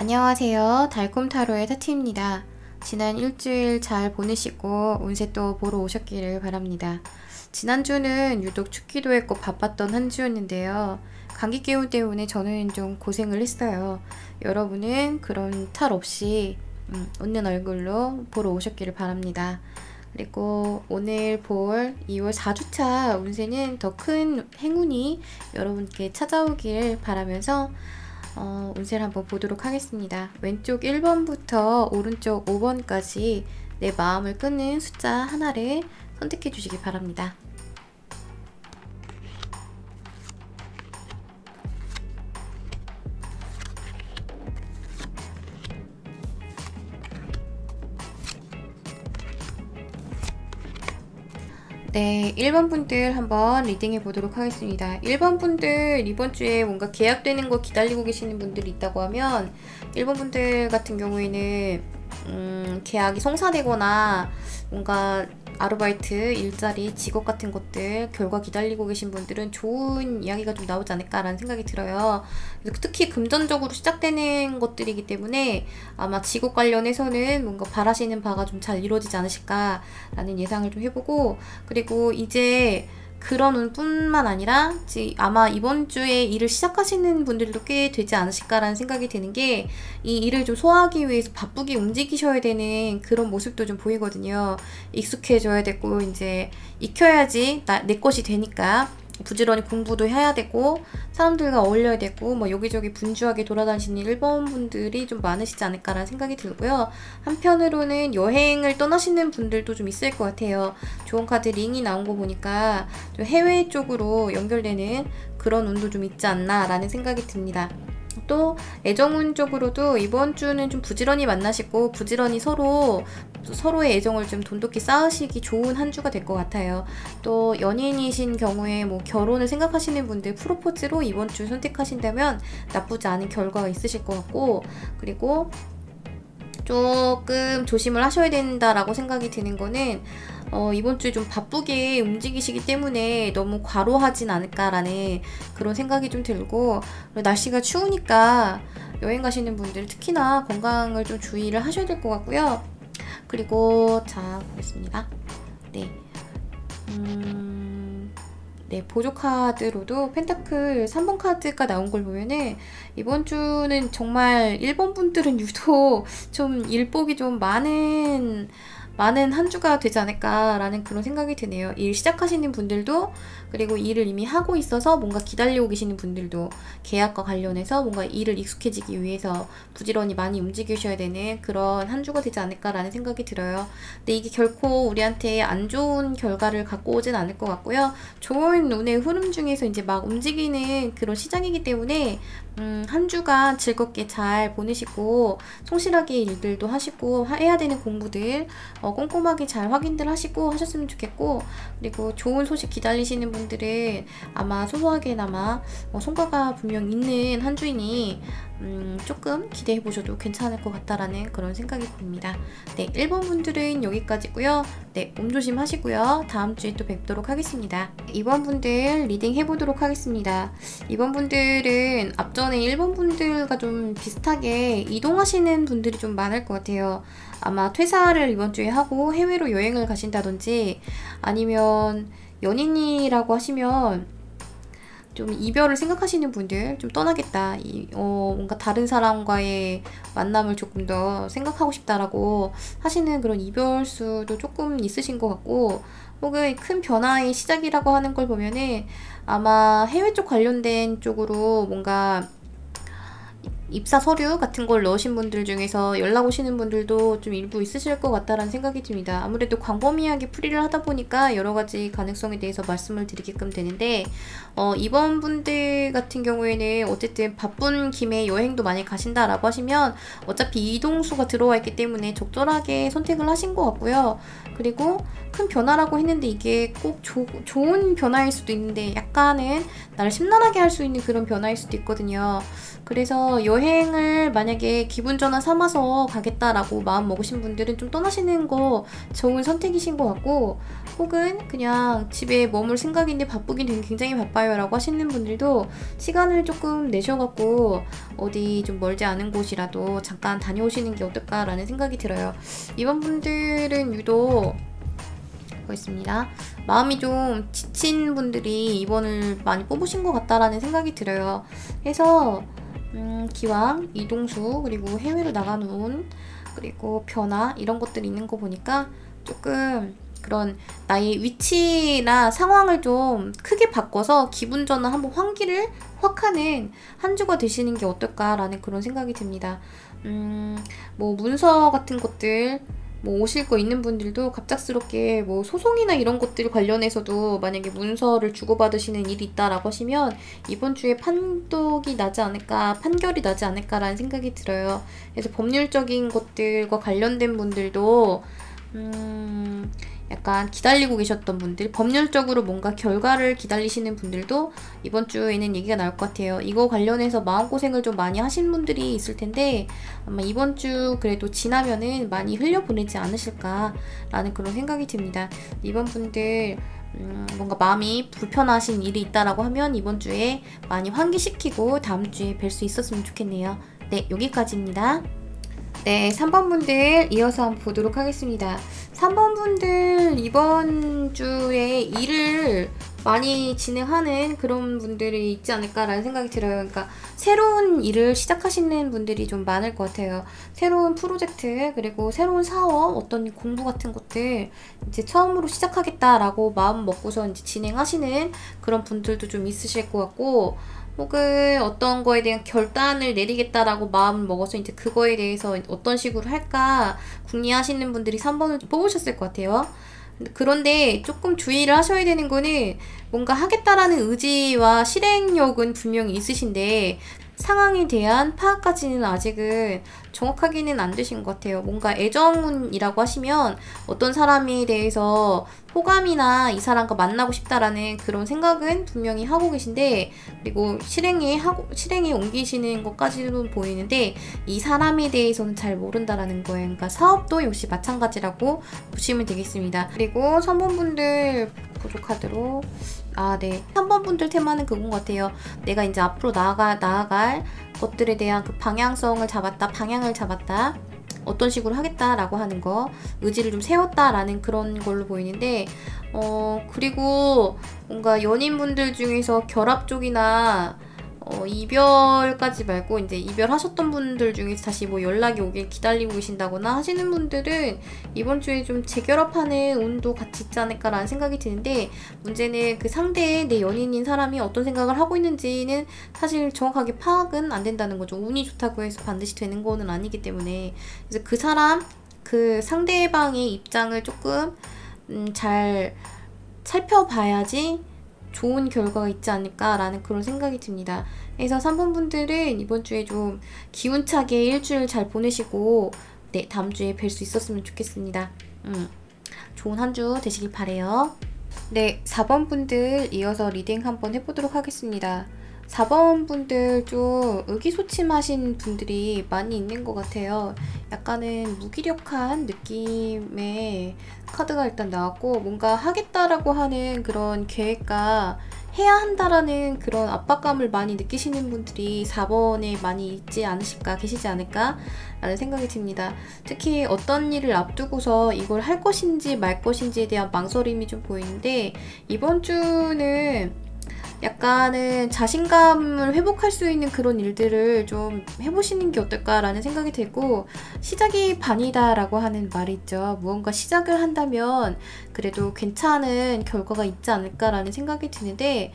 안녕하세요. 달콤타로의 타티입니다. 지난 일주일 잘 보내시고 운세 또 보러 오셨기를 바랍니다. 지난주는 유독 춥기도 했고 바빴던 한 주였는데요. 감기 기운 때문에 저는 좀 고생을 했어요. 여러분은 그런 탈 없이 음, 웃는 얼굴로 보러 오셨기를 바랍니다. 그리고 오늘 볼 2월 4주차 운세는 더 큰 행운이 여러분께 찾아오길 바라면서 어, 운세를 한번 보도록 하겠습니다. 왼쪽 1번부터 오른쪽 5번까지 내 마음을 끄는 숫자 하나를 선택해 주시기 바랍니다. 네, 1번 분들 한번 리딩해 보도록 하겠습니다. 1번 분들 이번 주에 뭔가 계약되는 거 기다리고 계시는 분들이 있다고 하면 1번 분들 같은 경우에는 음, 계약이 성사되거나 뭔가 아르바이트, 일자리, 직업 같은 것들 결과 기다리고 계신 분들은 좋은 이야기가 좀 나오지 않을까라는 생각이 들어요. 특히 금전적으로 시작되는 것들이기 때문에 아마 직업 관련해서는 뭔가 바라시는 바가 좀 잘 이루어지지 않으실까라는 예상을 좀 해보고 그리고 이제 그런 운뿐만 아니라 아마 이번 주에 일을 시작하시는 분들도 꽤 되지 않으실까라는 생각이 드는 게 이 일을 좀 소화하기 위해서 바쁘게 움직이셔야 되는 그런 모습도 좀 보이거든요. 익숙해져야 되고 이제 익혀야지 나, 내 것이 되니까 부지런히 공부도 해야 되고 사람들과 어울려야 되고 뭐 여기저기 분주하게 돌아다니시는 일본 분들이 좀 많으시지 않을까라는 생각이 들고요. 한편으로는 여행을 떠나시는 분들도 좀 있을 것 같아요. 좋은 카드 링이 나온 거 보니까 좀 해외 쪽으로 연결되는 그런 운도 좀 있지 않나라는 생각이 듭니다. 또 애정운 쪽으로도 이번 주는 좀 부지런히 만나시고 부지런히 서로 서로의 애정을 좀 돈독히 쌓으시기 좋은 한 주가 될 것 같아요. 또 연인이신 경우에 뭐 결혼을 생각하시는 분들 프로포즈로 이번 주 선택하신다면 나쁘지 않은 결과가 있으실 것 같고 그리고 조금 조심을 하셔야 된다라고 생각이 드는 거는 어, 이번 주에 좀 바쁘게 움직이시기 때문에 너무 과로하진 않을까라는 그런 생각이 좀 들고 날씨가 추우니까 여행 가시는 분들 특히나 건강을 좀 주의를 하셔야 될 것 같고요. 그리고 자 보겠습니다. 네. 음, 네, 보조 카드로도 펜타클 3번 카드가 나온 걸 보면은 이번 주는 정말 1번 분들은 유독 좀 일복이 좀 많은 많은 한 주가 되지 않을까라는 그런 생각이 드네요. 일 시작하시는 분들도 그리고 일을 이미 하고 있어서 뭔가 기다리고 계시는 분들도 계약과 관련해서 뭔가 일을 익숙해지기 위해서 부지런히 많이 움직이셔야 되는 그런 한 주가 되지 않을까라는 생각이 들어요. 근데 이게 결코 우리한테 안 좋은 결과를 갖고 오진 않을 것 같고요. 좋은 운의 흐름 중에서 이제 막 움직이는 그런 시장이기 때문에 음, 한 주간 즐겁게 잘 보내시고 성실하게 일들도 하시고 해야 되는 공부들 어, 꼼꼼하게 잘 확인들 하시고 하셨으면 좋겠고 그리고 좋은 소식 기다리시는 분 들은 아마 소소하게나마 어, 성과가 분명 있는 한 주이니 음, 조금 기대해 보셔도 괜찮을 것 같다라는 그런 생각이 듭니다. 네, 1번 분들은 여기까지고요. 네, 몸 조심하시고요. 다음 주에 또 뵙도록 하겠습니다. 2번 분들 리딩 해보도록 하겠습니다. 2번 분들은 앞전에 1번 분들과 좀 비슷하게 이동하시는 분들이 좀 많을 것 같아요. 아마 퇴사를 이번 주에 하고 해외로 여행을 가신다든지 아니면 연인이라고 하시면 좀 이별을 생각하시는 분들 좀 떠나겠다. 이, 어, 뭔가 다른 사람과의 만남을 조금 더 생각하고 싶다라고 하시는 그런 이별수도 조금 있으신 것 같고 혹은 큰 변화의 시작이라고 하는 걸 보면은 아마 해외 쪽 관련된 쪽으로 뭔가 입사 서류 같은 걸 넣으신 분들 중에서 연락 오시는 분들도 좀 일부 있으실 것 같다라는 생각이 듭니다. 아무래도 광범위하게 풀이를 하다 보니까 여러 가지 가능성에 대해서 말씀을 드리게끔 되는데 어, 이번 분들 같은 경우에는 어쨌든 바쁜 김에 여행도 많이 가신다라고 하시면 어차피 이동수가 들어와 있기 때문에 적절하게 선택을 하신 것 같고요. 그리고 큰 변화라고 했는데 이게 꼭 조, 좋은 변화일 수도 있는데 약간은 나를 심란하게 할 수 있는 그런 변화일 수도 있거든요. 그래서 여행 여행을 만약에 기분 전환 삼아서 가겠다라고 마음 먹으신 분들은 좀 떠나시는 거 좋은 선택이신 것 같고 혹은 그냥 집에 머물 생각인데 바쁘긴 굉장히 바빠요 라고 하시는 분들도 시간을 조금 내셔갖고 어디 좀 멀지 않은 곳이라도 잠깐 다녀오시는 게 어떨까라는 생각이 들어요. 이번 분들은 유독 있습니다. 마음이 좀 지친 분들이 이번을 많이 뽑으신 것 같다라는 생각이 들어요. 그래서 음, 기왕 이동수 그리고 해외로 나가는 그리고 변화 이런 것들이 있는 거 보니까 조금 그런 나의 위치나 상황을 좀 크게 바꿔서 기분 전환 한번 환기를 확 하는 한 주가 되시는 게 어떨까라는 그런 생각이 듭니다. 음, 뭐 문서 같은 것들 뭐 오실 거 있는 분들도 갑작스럽게 뭐 소송이나 이런 것들 관련해서도 만약에 문서를 주고받으시는 일이 있다라고 하시면 이번 주에 판독이 나지 않을까, 판결이 나지 않을까라는 생각이 들어요. 그래서 법률적인 것들과 관련된 분들도 음, 약간 기다리고 계셨던 분들, 법률적으로 뭔가 결과를 기다리시는 분들도 이번 주에는 얘기가 나올 것 같아요. 이거 관련해서 마음고생을 좀 많이 하신 분들이 있을 텐데, 아마 이번 주 그래도 지나면은 많이 흘려보내지 않으실까라는 그런 생각이 듭니다. 이번 분들, 음, 뭔가 마음이 불편하신 일이 있다라고 하면 이번 주에 많이 환기시키고 다음 주에 뵐 수 있었으면 좋겠네요. 네, 여기까지입니다. 네, 3번 분들 이어서 한번 보도록 하겠습니다. 3번 분들 이번 주에 일을 많이 진행하는 그런 분들이 있지 않을까라는 생각이 들어요. 그러니까 새로운 일을 시작하시는 분들이 좀 많을 것 같아요. 새로운 프로젝트 그리고 새로운 사업 어떤 공부 같은 것들 이제 처음으로 시작하겠다라고 마음 먹고서 이제 진행하시는 그런 분들도 좀 있으실 것 같고 혹은 어떤 거에 대한 결단을 내리겠다라고 마음을 먹어서 이제 그거에 대해서 어떤 식으로 할까 궁리하시는 분들이 3번을 뽑으셨을 것 같아요. 그런데 조금 주의를 하셔야 되는 거는 뭔가 하겠다라는 의지와 실행력은 분명히 있으신데 상황에 대한 파악까지는 아직은 정확하게는 안 되신 것 같아요. 뭔가 애정이라고 하시면 어떤 사람에 대해서 호감이나 이 사람과 만나고 싶다라는 그런 생각은 분명히 하고 계신데 그리고 실행에 하고 실행에 옮기시는 것까지도 보이는데 이 사람에 대해서는 잘 모른다라는 거예요. 그러니까 사업도 역시 마찬가지라고 보시면 되겠습니다. 그리고 선본분들 부족하도록 아, 네. 3번 분들 테마는 그건 것 같아요. 내가 이제 앞으로 나아가, 나아갈 것들에 대한 그 방향성을 잡았다, 방향을 잡았다. 어떤 식으로 하겠다라고 하는 거, 의지를 좀 세웠다라는 그런 걸로 보이는데, 어, 그리고 뭔가 연인분들 중에서 결합 쪽이나 어, 이별까지 말고 이제 이별하셨던 분들 중에서 다시 뭐 연락이 오길 기다리고 계신다거나 하시는 분들은 이번 주에 좀 재결합하는 운도 같이 있지 않을까라는 생각이 드는데 문제는 그 상대의 내 연인인 사람이 어떤 생각을 하고 있는지는 사실 정확하게 파악은 안 된다는 거죠. 운이 좋다고 해서 반드시 되는 거는 아니기 때문에 그래서 그 사람 그 상대방의 입장을 조금 음, 잘 살펴봐야지 좋은 결과가 있지 않을까라는 그런 생각이 듭니다. 그래서 3번 분들은 이번 주에 좀 기운차게 일주일 잘 보내시고 네 다음 주에 뵐 수 있었으면 좋겠습니다. 음, 좋은 한 주 되시길 바래요. 네 4번 분들 이어서 리딩 한번 해보도록 하겠습니다. 4번 분들 좀 의기소침하신 분들이 많이 있는 것 같아요. 약간은 무기력한 느낌의 카드가 일단 나왔고 뭔가 하겠다라고 하는 그런 계획과 해야 한다라는 그런 압박감을 많이 느끼시는 분들이 4번에 많이 있지 않으실까 계시지 않을까 라는 생각이 듭니다. 특히 어떤 일을 앞두고서 이걸 할 것인지 말 것인지에 대한 망설임이 좀 보이는데 이번 주는 약간은 자신감을 회복할 수 있는 그런 일들을 좀 해보시는 게 어떨까라는 생각이 들고 시작이 반이다라고 하는 말이 있죠. 무언가 시작을 한다면 그래도 괜찮은 결과가 있지 않을까라는 생각이 드는데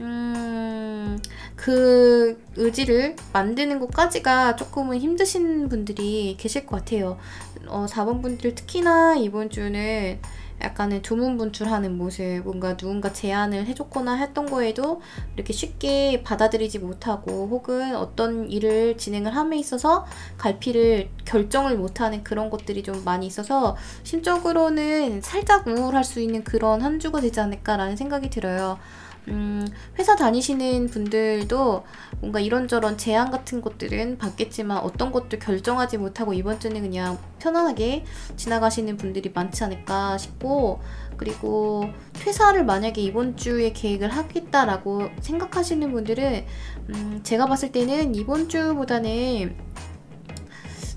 음, 그 의지를 만드는 것까지가 조금은 힘드신 분들이 계실 것 같아요. 어, 4번 분들 특히나 이번 주는 약간의 두문분출하는 모습, 뭔가 누군가 제안을 해줬거나 했던 거에도 이렇게 쉽게 받아들이지 못하고 혹은 어떤 일을 진행을 함에 있어서 갈피를 결정을 못하는 그런 것들이 좀 많이 있어서 심적으로는 살짝 우울할 수 있는 그런 한 주가 되지 않을까라는 생각이 들어요. 음, 회사 다니시는 분들도 뭔가 이런저런 제안 같은 것들은 받겠지만 어떤 것도 결정하지 못하고 이번 주는 그냥 편안하게 지나가시는 분들이 많지 않을까 싶고 그리고 퇴사를 만약에 이번 주에 계획을 하겠다라고 생각하시는 분들은 음, 제가 봤을 때는 이번 주보다는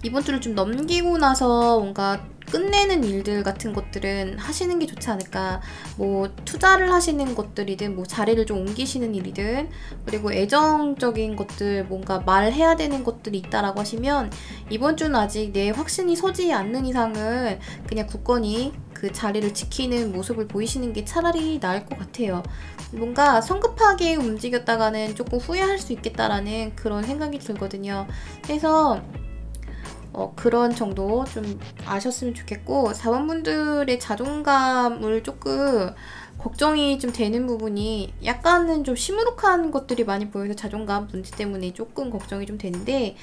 이번 주를 좀 넘기고 나서 뭔가 끝내는 일들 같은 것들은 하시는 게 좋지 않을까. 뭐 투자를 하시는 것들이든 뭐 자리를 좀 옮기시는 일이든 그리고 애정적인 것들 뭔가 말해야 되는 것들이 있다라고 하시면 이번 주는 아직 내 확신이 서지 않는 이상은 그냥 굳건히 그 자리를 지키는 모습을 보이시는 게 차라리 나을 것 같아요. 뭔가 성급하게 움직였다가는 조금 후회할 수 있겠다라는 그런 생각이 들거든요. 그래서 어, 그런 정도 좀 아셨으면 좋겠고 4번분들의 자존감을 조금 걱정이 좀 되는 부분이 약간은 좀 시무룩한 것들이 많이 보여서 자존감 문제 때문에 조금 걱정이 좀 되는데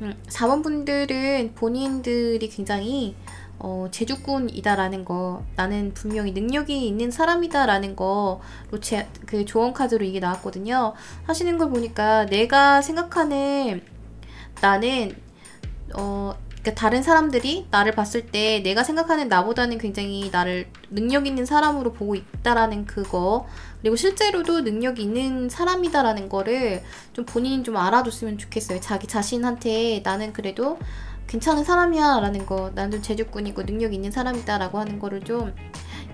음, 4번분들은 본인들이 굉장히 어, 제주꾼이다라는 거, 나는 분명히 능력이 있는 사람이다라는 거로 제, 그 조언 카드로 이게 나왔거든요. 하시는 걸 보니까 내가 생각하는 나는 어, 그러니까 다른 사람들이 나를 봤을 때 내가 생각하는 나보다는 굉장히 나를 능력 있는 사람으로 보고 있다라는 그거 그리고 실제로도 능력이 있는 사람이다라는 거를 좀 본인이 좀 알아줬으면 좋겠어요. 자기 자신한테 나는 그래도 괜찮은 사람이야 라는 거 나는 좀 제주꾼이고 능력 있는 사람이다 라고 하는 거를 좀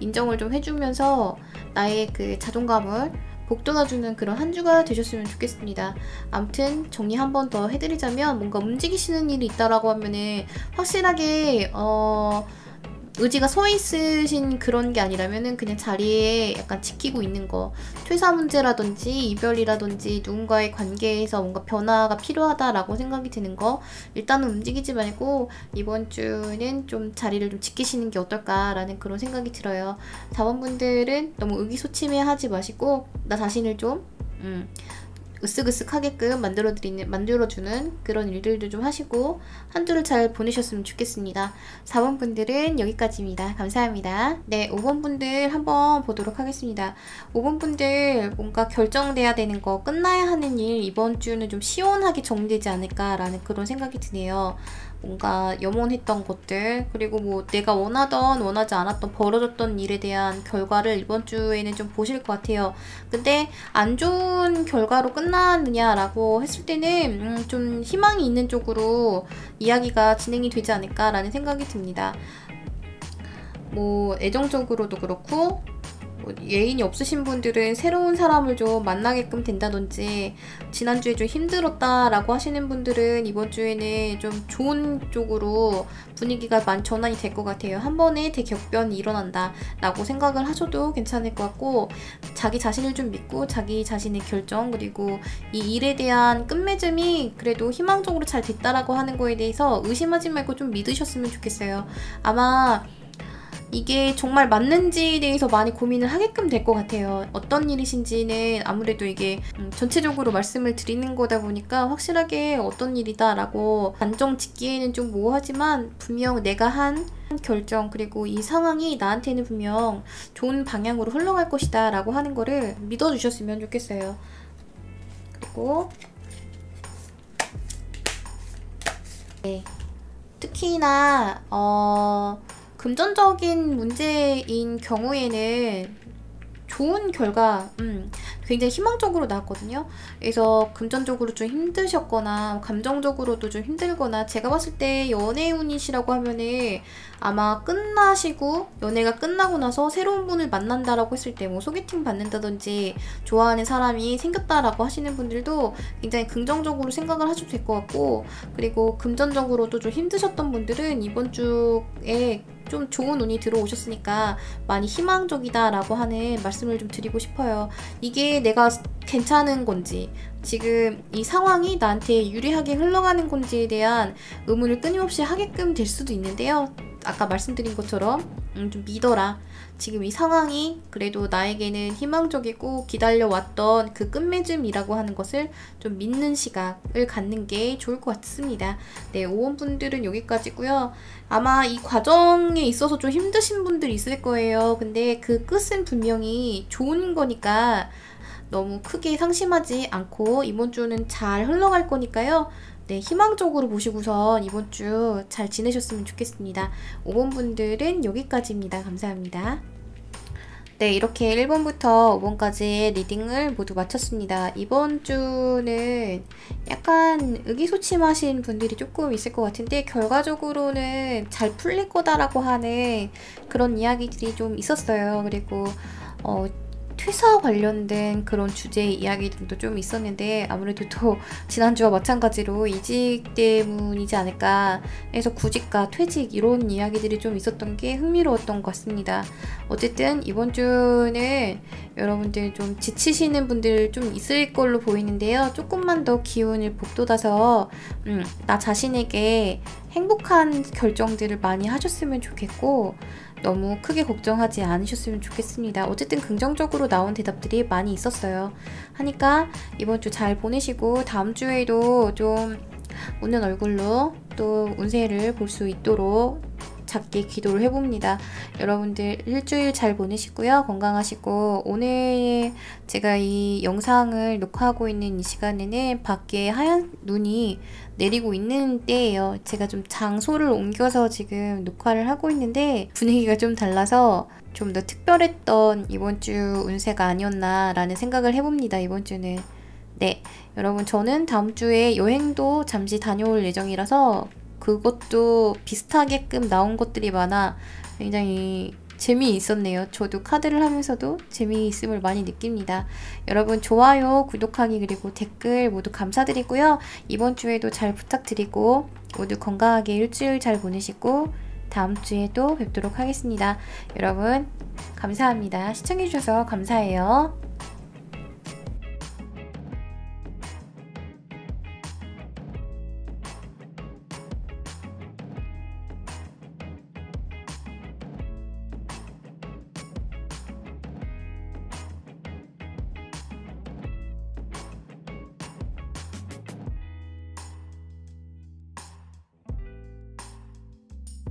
인정을 좀 해주면서 나의 그 자존감을 복돋아주는 그런 한 주가 되셨으면 좋겠습니다. 아무튼 정리 한 번 더 해드리자면 뭔가 움직이시는 일이 있다라고 하면은 확실하게 어 의지가 서 있으신 그런 게 아니라면은 그냥 자리에 약간 지키고 있는 거 퇴사 문제라든지 이별이라든지 누군가의 관계에서 뭔가 변화가 필요하다라고 생각이 드는 거 일단은 움직이지 말고 이번 주는 좀 자리를 좀 지키시는 게 어떨까라는 그런 생각이 들어요. 자원분들은 너무 의기소침해 하지 마시고 나 자신을 좀 음, 으쓱으쓱하게끔 만들어드리는, 만들어주는 그런 일들도 좀 하시고 한 주를 잘 보내셨으면 좋겠습니다. 4번 분들은 여기까지입니다. 감사합니다. 네, 5번 분들 한번 보도록 하겠습니다. 5번 분들 뭔가 결정돼야 되는 거 끝나야 하는 일 이번 주는 좀 시원하게 정리되지 않을까라는 그런 생각이 드네요. 뭔가 염원했던 것들 그리고 뭐 내가 원하던 원하지 않았던 벌어졌던 일에 대한 결과를 이번 주에는 좀 보실 것 같아요. 근데 안 좋은 결과로 끝 나느냐라고 했을 때는 음, 좀 희망이 있는 쪽으로 이야기가 진행이 되지 않을까라는 생각이 듭니다. 뭐 애정적으로도 그렇고 뭐 예인이 없으신 분들은 새로운 사람을 좀 만나게끔 된다든지 지난주에 좀 힘들었다라고 하시는 분들은 이번 주에는 좀 좋은 쪽으로 분위기가 많이 전환이 될 것 같아요. 한 번에 대격변이 일어난다 라고 생각을 하셔도 괜찮을 것 같고 자기 자신을 좀 믿고 자기 자신의 결정 그리고 이 일에 대한 끝맺음이 그래도 희망적으로 잘 됐다라고 하는 거에 대해서 의심하지 말고 좀 믿으셨으면 좋겠어요. 아마 이게 정말 맞는지에 대해서 많이 고민을 하게끔 될 것 같아요. 어떤 일이신지는 아무래도 이게 음, 전체적으로 말씀을 드리는 거다 보니까 확실하게 어떤 일이다라고 단정 짓기에는 좀 모호하지만 분명 내가 한 결정 그리고 이 상황이 나한테는 분명 좋은 방향으로 흘러갈 것이다 라고 하는 거를 믿어주셨으면 좋겠어요. 그리고 네. 특히나 어... 금전적인 문제인 경우에는 좋은 결과, 음, 굉장히 희망적으로 나왔거든요. 그래서 금전적으로 좀 힘드셨거나 감정적으로도 좀 힘들거나 제가 봤을 때 연애운이시라고 하면은 아마 끝나시고 연애가 끝나고 나서 새로운 분을 만난다라고 했을 때 뭐 소개팅 받는다든지 좋아하는 사람이 생겼다라고 하시는 분들도 굉장히 긍정적으로 생각을 하셔도 될 것 같고 그리고 금전적으로도 좀 힘드셨던 분들은 이번 주에 좀 좋은 운이 들어오셨으니까 많이 희망적이다라고 하는 말씀을 좀 드리고 싶어요. 이게 내가 괜찮은 건지 지금 이 상황이 나한테 유리하게 흘러가는 건지에 대한 의문을 끊임없이 하게끔 될 수도 있는데요. 아까 말씀드린 것처럼 음, 좀 믿어라. 지금 이 상황이 그래도 나에게는 희망적이고 기다려왔던 그 끝맺음이라고 하는 것을 좀 믿는 시각을 갖는 게 좋을 것 같습니다. 네, 오원분들은 여기까지고요. 아마 이 과정에 있어서 좀 힘드신 분들 있을 거예요. 근데 그 끝은 분명히 좋은 거니까 너무 크게 상심하지 않고 이번 주는 잘 흘러갈 거니까요. 네, 희망적으로 보시고선 이번 주 잘 지내셨으면 좋겠습니다. 5번 분들은 여기까지입니다. 감사합니다. 네, 이렇게 1번부터 5번까지 리딩을 모두 마쳤습니다. 이번 주는 약간 의기소침하신 분들이 조금 있을 것 같은데 결과적으로는 잘 풀릴 거다라고 하는 그런 이야기들이 좀 있었어요. 그리고 어, 퇴사 관련된 그런 주제의 이야기들도 좀 있었는데 아무래도 또 지난주와 마찬가지로 이직 때문이지 않을까 해서 구직과 퇴직 이런 이야기들이 좀 있었던 게 흥미로웠던 것 같습니다. 어쨌든 이번 주는 여러분들 좀 지치시는 분들 좀 있을 걸로 보이는데요. 조금만 더 기운을 북돋아서 음, 나 자신에게 행복한 결정들을 많이 하셨으면 좋겠고 너무 크게 걱정하지 않으셨으면 좋겠습니다. 어쨌든 긍정적으로 나온 대답들이 많이 있었어요. 하니까 이번 주 잘 보내시고 다음 주에도 좀 웃는 얼굴로 또 운세를 볼 수 있도록 작게 기도를 해봅니다. 여러분들 일주일 잘 보내시고요. 건강하시고 오늘 제가 이 영상을 녹화하고 있는 이 시간에는 밖에 하얀 눈이 내리고 있는 때예요. 제가 좀 장소를 옮겨서 지금 녹화를 하고 있는데 분위기가 좀 달라서 좀 더 특별했던 이번 주 운세가 아니었나라는 생각을 해봅니다. 이번 주는. 네, 여러분 저는 다음 주에 여행도 잠시 다녀올 예정이라서 그것도 비슷하게끔 나온 것들이 많아 굉장히 재미있었네요. 저도 카드를 하면서도 재미있음을 많이 느낍니다. 여러분 좋아요, 구독하기 그리고 댓글 모두 감사드리고요. 이번 주에도 잘 부탁드리고 모두 건강하게 일주일 잘 보내시고 다음 주에 또 뵙도록 하겠습니다. 여러분 감사합니다. 시청해주셔서 감사해요.